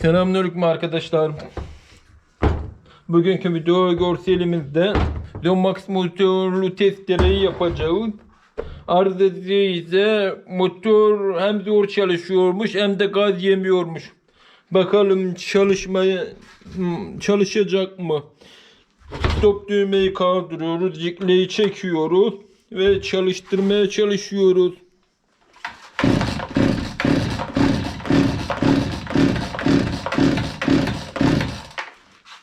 Selamünaleyküm arkadaşlar. Bugünkü video görselimizde Lomax motorlu testereyi yapacağız. Arızası ise motor hem zor çalışıyormuş hem de gaz yemiyormuş. Bakalım çalışmaya hmm, çalışacak mı? Stop düğmeyi kaldırıyoruz, jikleyi çekiyoruz ve çalıştırmaya çalışıyoruz.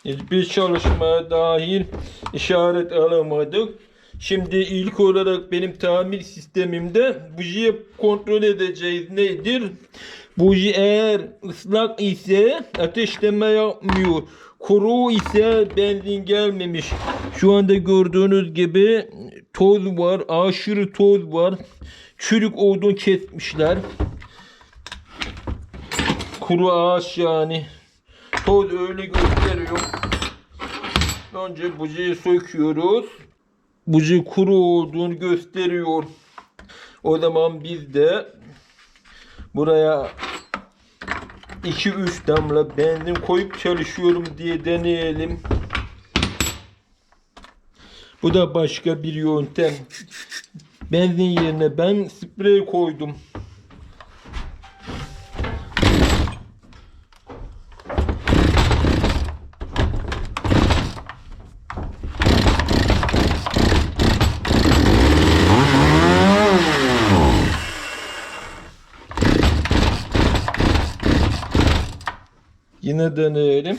Hiçbir çalışmaya dahil işaret alamadık. Şimdi ilk olarak benim tamir sistemimde bujiyi kontrol edeceğiz. Nedir? Buji eğer ıslak ise ateşleme yapmıyor. Kuru ise benzin gelmemiş. Şu anda gördüğünüz gibi toz var. Aşırı toz var. Çürük odun kesmişler. Kuru ağaç yani. Toz öyle gösteriyor. Önce bujiyi söküyoruz. Buji kuru olduğunu gösteriyor. O zaman biz de buraya 2-3 damla benzin koyup çalışıyorum diye deneyelim. Bu da başka bir yöntem. Benzin yerine ben sprey koydum. Yine deneyelim.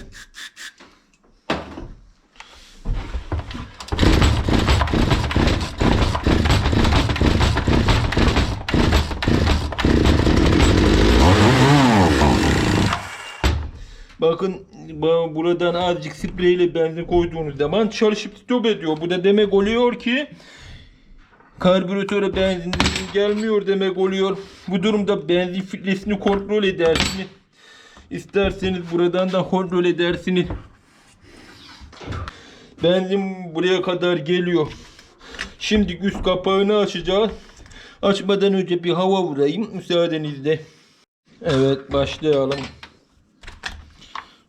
Bakın bu- buradan azıcık spreyle benzin koyduğunuz zaman çalışıp stop ediyor. Bu da demek oluyor ki karbüratöre benzin gelmiyor demek oluyor. Bu durumda benzin filtresini kontrol edersiniz. İsterseniz buradan da kontrol edersiniz. Benzin buraya kadar geliyor. Şimdi üst kapağını açacağız. Açmadan önce bir hava vurayım müsaadenizle. Evet başlayalım.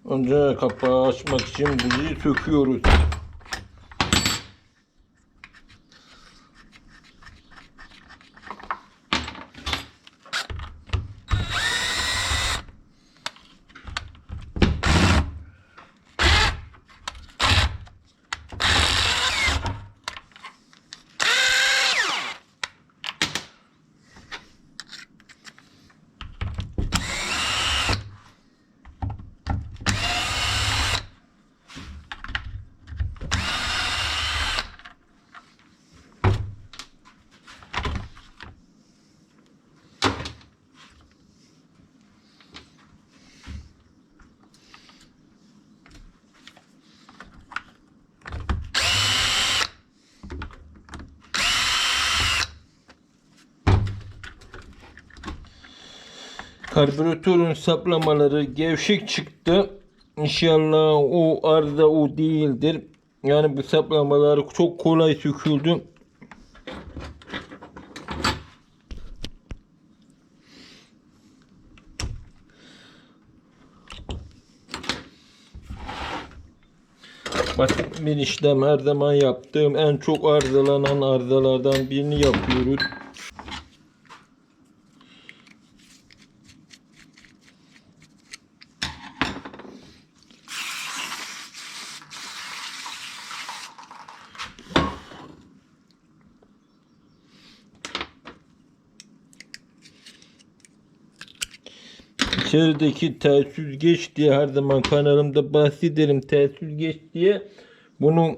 Önce kapağı açmak için bujiyi söküyoruz. Karbüratörün saplamaları gevşek çıktı. İnşallah o arıza o değildir. Yani bu saplamalar çok kolay söküldü. Basit bir işlem her zaman yaptığım en çok arızalanan arızalardan birini yapıyoruz. İçerideki tel süzgeç diye her zaman kanalımda bahsederim tel süzgeç diye. Bunun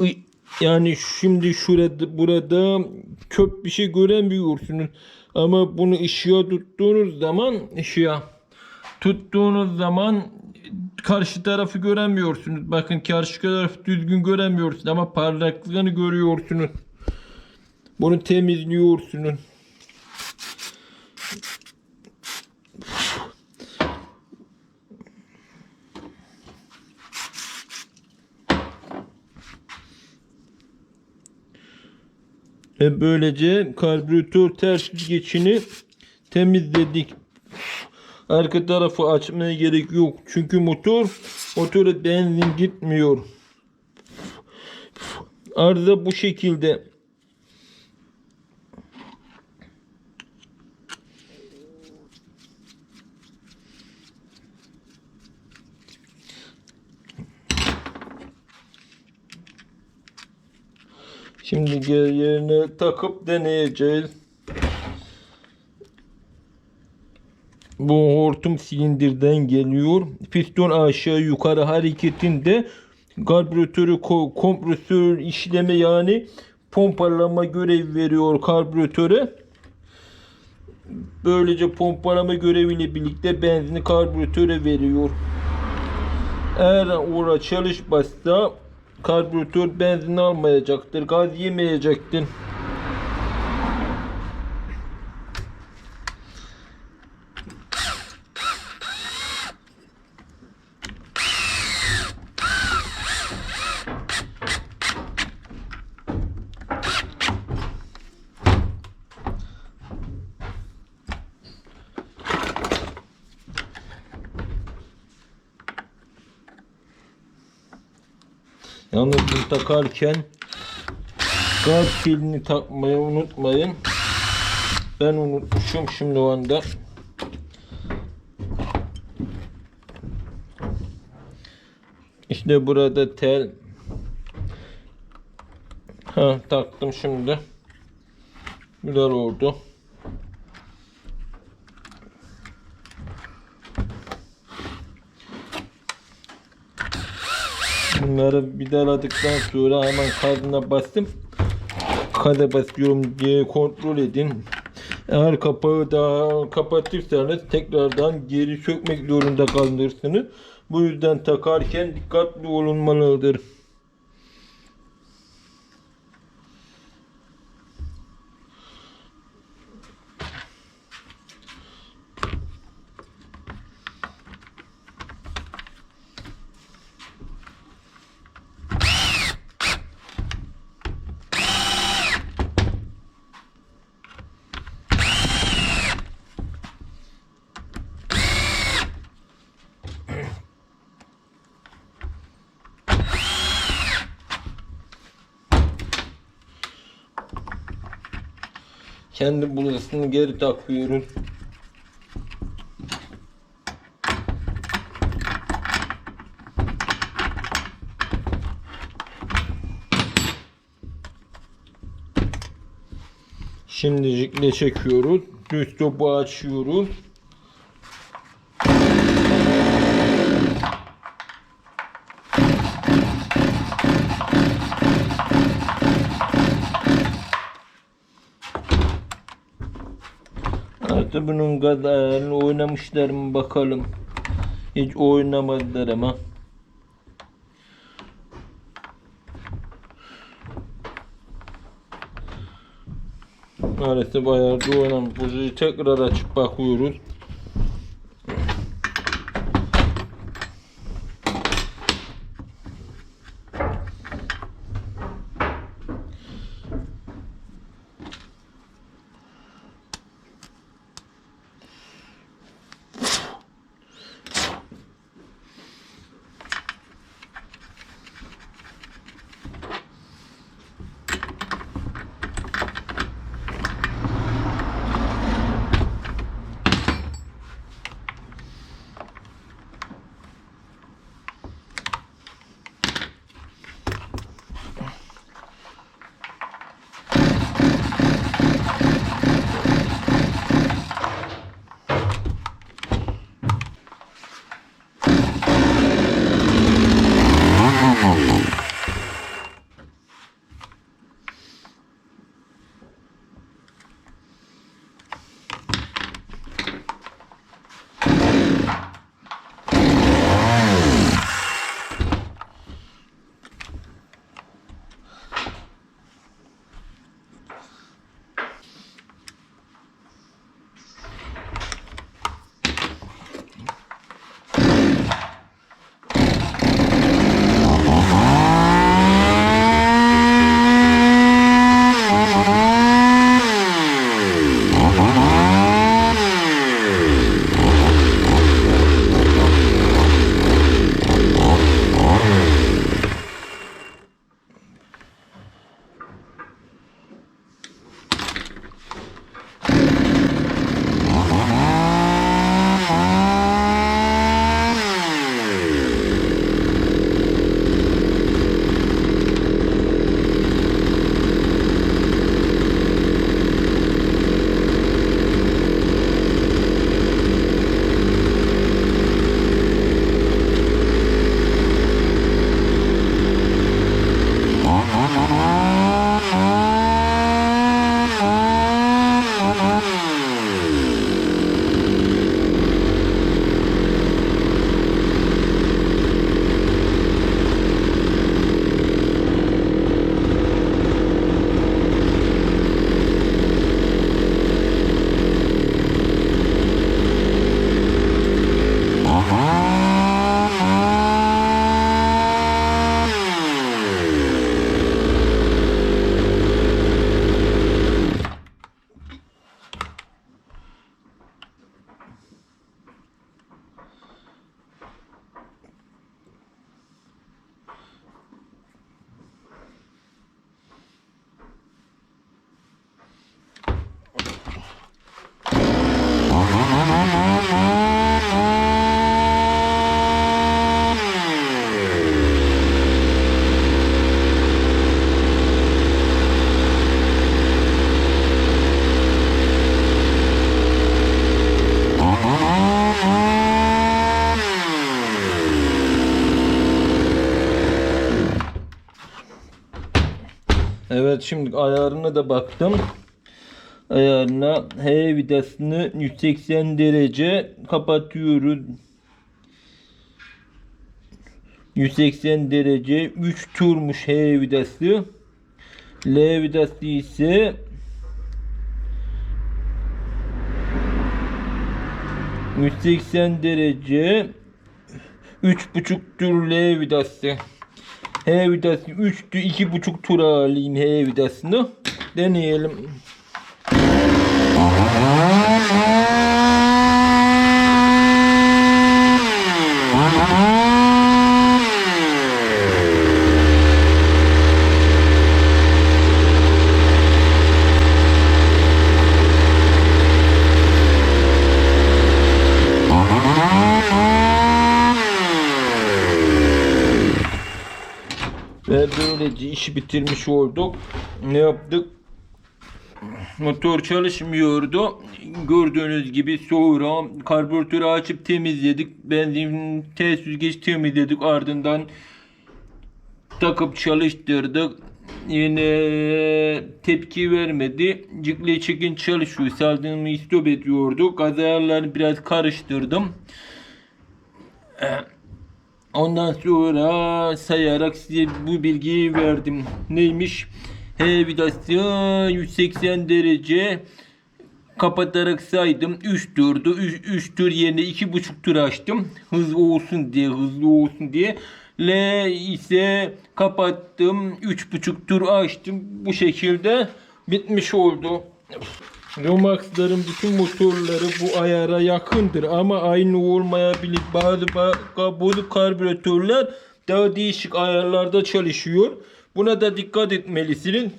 ı- yani şimdi şurada burada köp bir şey göremiyorsunuz. Ama bunu ışığa tuttuğunuz zaman ışığa tuttuğunuz zaman karşı tarafı göremiyorsunuz. Bakın karşı tarafı düzgün göremiyorsunuz ama parlaklığını görüyorsunuz. Bunu temizliyorsunuz. Ve böylece karbüratör ters geçini temizledik. Arka tarafı açmaya gerek yok. Çünkü motor motora benzin gitmiyor. Arıza bu şekilde. Şimdi yerine takıp deneyeceğiz. Bu hortum silindirden geliyor. Piston aşağı yukarı hareketinde karbüratörü ko- kompresör işleme yani pompalama görev veriyor karbüratöre. Böylece pompalama göreviyle birlikte benzini karbüratöre veriyor. Eğer orada çalışmazsa karbüratör benzin almayacaktır, gaz yemeyecektir. Yalnız bunu takarken gaz pilini takmayı unutmayın. Ben unutmuşum şimdi o anda. İşte burada tel. Ha taktım şimdi. Güzel oldu. Bunları vidaladıktan sonra hemen kadına bastım. Kada basıyorum diye kontrol edin. Eğer kapağı da kapatırsanız tekrardan geri sökmek zorunda kalırsınız. Bu yüzden takarken dikkatli olunmalıdır. Kendi bulasını geri takıyoruz. Şimdi jikle çekiyoruz. Düz topu açıyoruz. Artık bunun kadarını oynamışlar mı bakalım. Hiç oynamadılar ama. Maalesef bayağı da oynamış. Tekrar açıp bakıyoruz. Evet şimdi ayarına da baktım. Ayarına H vidasını 180 derece kapatıyoruz. 180 derece 3 turmuş H vidası. L vidası ise ...180 derece... ...3.5 tur L vidası. H vidası 3'tü 2.5 tur alayım H vidasını. Deneyelim. Ve böylece işi bitirmiş olduk. Ne yaptık? Motor çalışmıyordu. Gördüğünüz gibi sonra karbüratörü açıp temizledik. Benzin test süzgeç temizledik. Ardından takıp çalıştırdık. Yine tepki vermedi. Cikle çekin çalışıyor. Saldığımı istop ediyordu. Gaz ayarlarını biraz karıştırdım. Ondan sonra sayarak size bu bilgiyi verdim. Neymiş? H vidası 180 derece kapatarak saydım. 3 turdu. 3 tur yerine 2,5 tur açtım. Hızlı olsun diye, hızlı olsun diye. L ise kapattım. 3,5 tur açtım. Bu şekilde bitmiş oldu. Romax'ların bütün motorları bu ayara yakındır ama aynı olmayabilir. Bazı ba- bozuk karbüratörler daha değişik ayarlarda çalışıyor. Buna da dikkat etmelisiniz.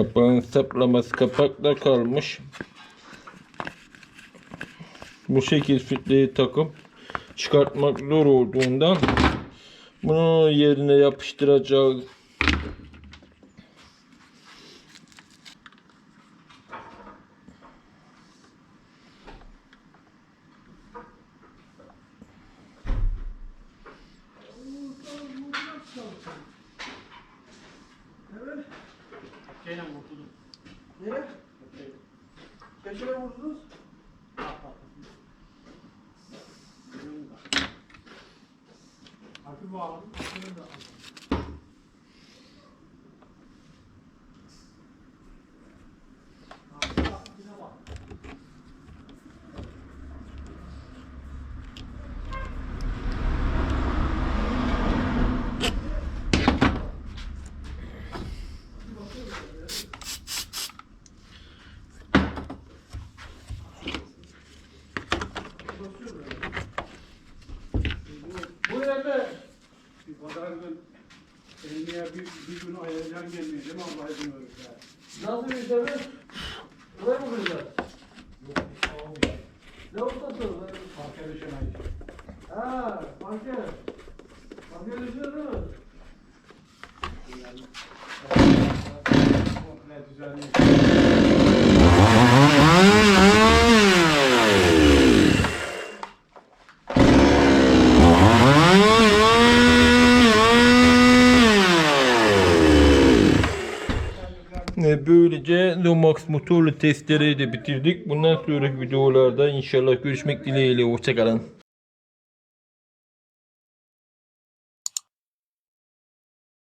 Kapağın saplaması kapakta kalmış. Bu şekil filtreyi takıp çıkartmak zor olduğundan bunu yerine yapıştıracağız. Gene vurdum. Nereye? Vurdunuz? Düzenli. Ve böylece Lomax motorlu testleri de bitirdik. Bundan sonraki videolarda inşallah görüşmek dileğiyle. Hoşçakalın.